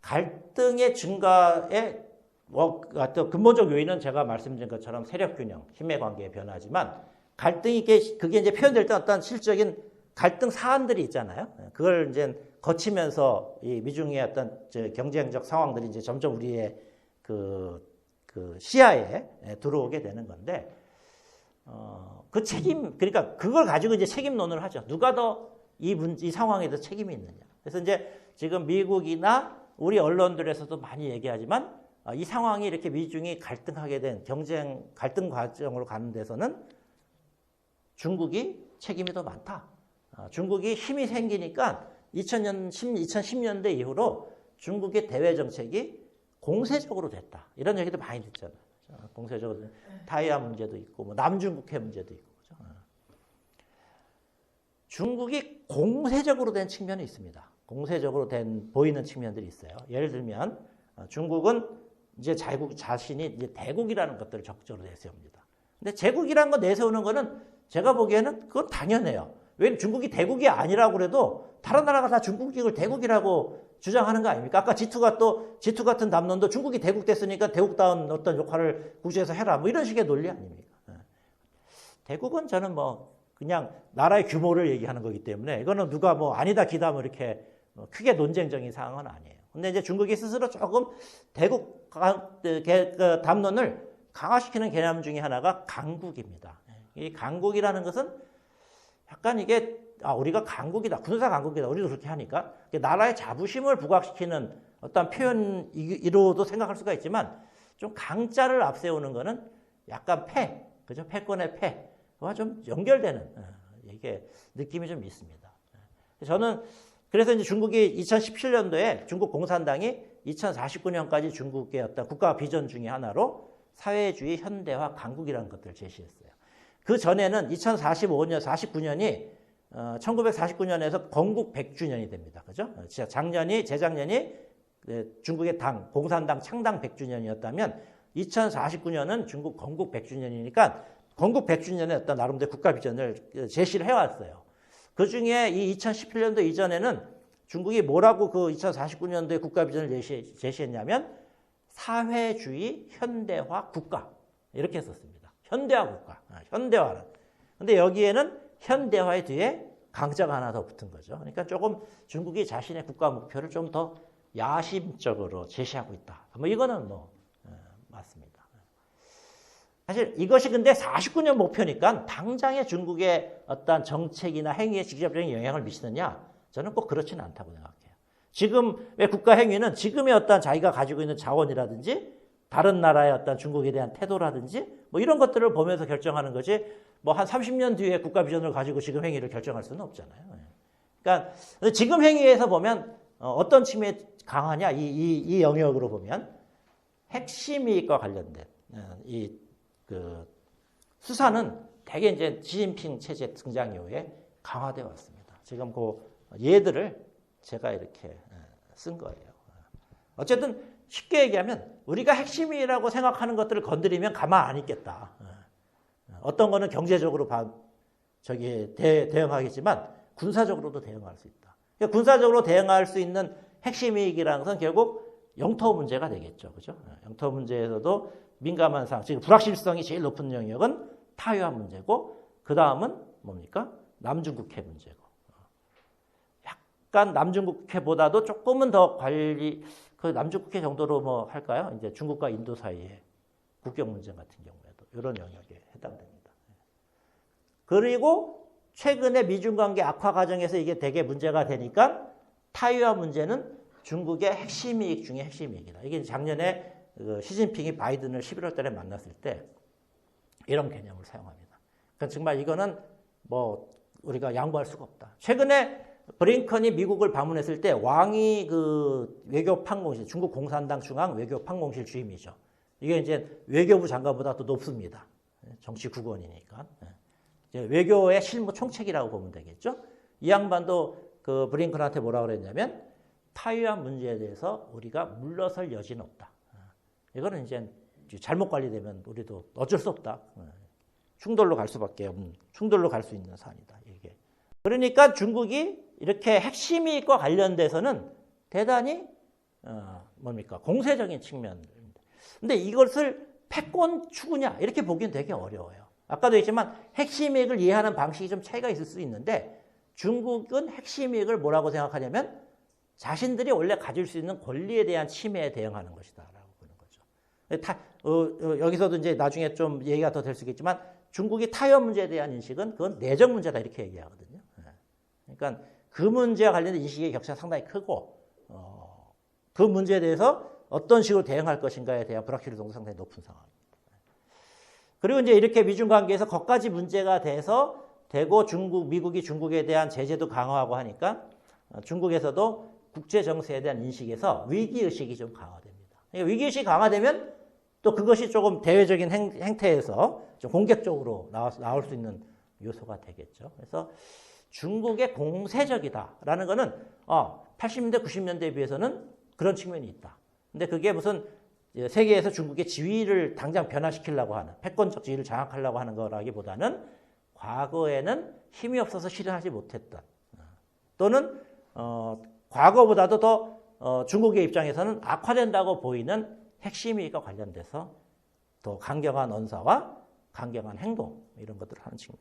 갈등의 증가에 뭐 어떤 근본적 요인은 제가 말씀드린 것처럼 세력 균형, 힘의 관계의 변화지만 갈등이 게 그게 이제 표현될 때 어떤 실적인 갈등 사안들이 있잖아요. 그걸 이제 거치면서 이 미중의 어떤 경쟁적 상황들이 이제 점점 우리의 그, 그 시야에 들어오게 되는 건데, 어, 그 책임, 그러니까 그걸 가지고 이제 책임론을 하죠. 누가 더 이 문, 이 상황에 대해서 책임이 있느냐. 그래서 이제 지금 미국이나 우리 언론들에서도 많이 얘기하지만 어, 이 상황이 이렇게 미중이 갈등하게 된 경쟁, 갈등 과정으로 가는 데서는 중국이 책임이 더 많다. 어, 중국이 힘이 생기니까 2000년, 2010년대 이후로 중국의 대외 정책이 공세적으로 됐다. 이런 얘기도 많이 듣잖아요. 공세적으로 타이완 문제도 있고 뭐 남중국해 문제도 있고 그죠? 어. 중국이 공세적으로 된 측면이 있습니다. 공세적으로 된 보이는 측면들이 있어요. 예를 들면 어, 중국은 이제 자국 자신이 이제 대국이라는 것들을 적극적으로 내세웁니다. 근데 제국이라는 거 내세우는 거는 제가 보기에는 그건 당연해요. 왜냐면 중국이 대국이 아니라고 그래도 다른 나라가 다 중국을 대국이라고 주장하는 거 아닙니까? 아까 G2가 또 G2 같은 담론도 중국이 대국 됐으니까 대국다운 어떤 역할을 구시에서 해라 뭐 이런 식의 논리 아닙니까? 예. 대국은 저는 뭐 그냥 나라의 규모를 얘기하는 거기 때문에 이거는 누가 뭐 아니다 기다 뭐 이렇게 뭐 크게 논쟁적인 상황은 아니에요. 근데 이제 중국이 스스로 조금 대국 그, 그 담론을 강화시키는 개념 중에 하나가 강국입니다. 이 강국이라는 것은 약간 이게 아 우리가 강국이다 군사 강국이다 우리도 그렇게 하니까 나라의 자부심을 부각시키는 어떤 표현이로도 생각할 수가 있지만 좀 강자를 앞세우는 거는 약간 패 그죠 패권의 패와 좀 연결되는 어, 이게 느낌이 좀 있습니다. 저는 그래서 이제 중국이 2017년도에 중국 공산당이 2049년까지 중국의 어떤 국가 비전 중의 하나로 사회주의 현대화 강국이라는 것들을 제시했어요. 그 전에는 2045년, 49년이 어, 1949년에서 건국 100주년이 됩니다. 그죠? 작년이, 재작년이 네, 중국의 당, 공산당 창당 100주년이었다면 2049년은 중국 건국 100주년이니까 건국 100주년에 어떤 나름대로 국가 비전을 제시를 해왔어요. 그 중에 이 2017년도 이전에는 중국이 뭐라고 그 2049년도에 국가 비전을 제시, 제시했냐면 사회주의 현대화 국가 이렇게 썼습니다. 현대화 국가, 아, 현대화는. 근데 여기에는 현대화의 뒤에 강자가 하나 더 붙은 거죠. 그러니까 조금 중국이 자신의 국가 목표를 좀 더 야심적으로 제시하고 있다. 뭐 이거는 뭐 어, 맞습니다. 사실 이것이 근데 49년 목표니까 당장의 중국의 어떤 정책이나 행위에 직접적인 영향을 미치느냐? 저는 꼭 그렇지는 않다고 생각해요. 지금의 국가 행위는 지금의 어떤 자기가 가지고 있는 자원이라든지 다른 나라의 어떤 중국에 대한 태도라든지 뭐 이런 것들을 보면서 결정하는 거지 뭐 한 30년 뒤에 국가 비전을 가지고 지금 행위를 결정할 수는 없잖아요. 예. 그러니까 지금 행위에서 보면 어, 어떤 측면에 강하냐 이, 이, 이 영역으로 보면 핵심 이익과 관련된 어, 이 그 수사는 대개 이제 시진핑 체제 등장 이후에 강화되어 왔습니다. 지금 그 예들을 제가 이렇게 어, 쓴 거예요. 어쨌든 쉽게 얘기하면 우리가 핵심이라고 생각하는 것들을 건드리면 가만 안 있겠다. 어떤 거는 경제적으로 저기 대, 대응하겠지만 군사적으로도 대응할 수 있다. 그러니까 군사적으로 대응할 수 있는 핵심 이익이라는 것은 결국 영토 문제가 되겠죠. 그죠? 영토 문제에서도 민감한 상황, 지금 불확실성이 제일 높은 영역은 타이완 문제고, 그 다음은 뭡니까? 남중국해 문제고. 약간 남중국해보다도 조금은 더 관리, 그 남중국해 정도로 뭐 할까요? 이제 중국과 인도 사이에 국경 문제 같은 경우에도 이런 영역에 해당됩니다. 그리고 최근에 미중 관계 악화 과정에서 이게 되게 문제가 되니까 타이완 문제는 중국의 핵심 이익 중에 핵심 이익이다. 이게 작년에 그 시진핑이 바이든을 11월 달에 만났을 때 이런 개념을 사용합니다. 그러니까 정말 이거는 뭐 우리가 양보할 수가 없다. 최근에 브링컨이 미국을 방문했을 때 왕이 그 외교 판공실, 중국 공산당 중앙 외교 판공실 주임이죠. 이게 이제 외교부 장관보다 더 높습니다. 정치 국원이니까. 외교의 실무 총책이라고 보면 되겠죠. 이 양반도 그 브링컨한테 뭐라 그랬냐면 타이완 문제에 대해서 우리가 물러설 여지는 없다. 이거는 이제 잘못 관리되면 우리도 어쩔 수 없다. 충돌로 갈 수밖에 없는, 충돌로 갈 수 있는 사안이다. 이게. 그러니까 중국이 이렇게 핵심 이익과 관련돼서는 대단히 어, 뭡니까 공세적인 측면입니다. 근데 이것을 패권 추구냐 이렇게 보기는 되게 어려워요. 아까도 했지만 핵심 이익을 이해하는 방식이 좀 차이가 있을 수 있는데 중국은 핵심 이익을 뭐라고 생각하냐면 자신들이 원래 가질 수 있는 권리에 대한 침해에 대응하는 것이다라고 보는 거죠. 다, 어, 어, 여기서도 이제 나중에 좀 얘기가 더 될 수 있겠지만 중국이 타협 문제에 대한 인식은 그건 내적 문제다 이렇게 얘기하거든요. 예. 그러니까 그 문제와 관련된 인식의 격차가 상당히 크고 어, 그 문제에 대해서 어떤 식으로 대응할 것인가에 대한 불확실성도 상당히 높은 상황입니다. 그리고 이제 이렇게 미중 관계에서 거기까지 문제가 돼서 되고 중국, 미국이 중국에 대한 제재도 강화하고 하니까 어, 중국에서도 국제 정세에 대한 인식에서 위기 의식이 좀 강화됩니다. 위기 의식이 강화되면 또 그것이 조금 대외적인 행, 태에서좀 공격적으로 나와, 나올 수 있는 요소가 되겠죠. 그래서 중국의 공세적이다라는 거는 어, 80년대, 90년대에 비해서는 그런 측면이 있다. 근데 그게 무슨 세계에서 중국의 지위를 당장 변화시키려고 하는 패권적 지위를 장악하려고 하는 거라기보다는 과거에는 힘이 없어서 실현하지 못했던 또는 어, 과거보다도 더 어, 중국의 입장에서는 악화된다고 보이는 핵심 이익과 관련돼서 더 강경한 언사와 강경한 행동 이런 것들을 하는 측면.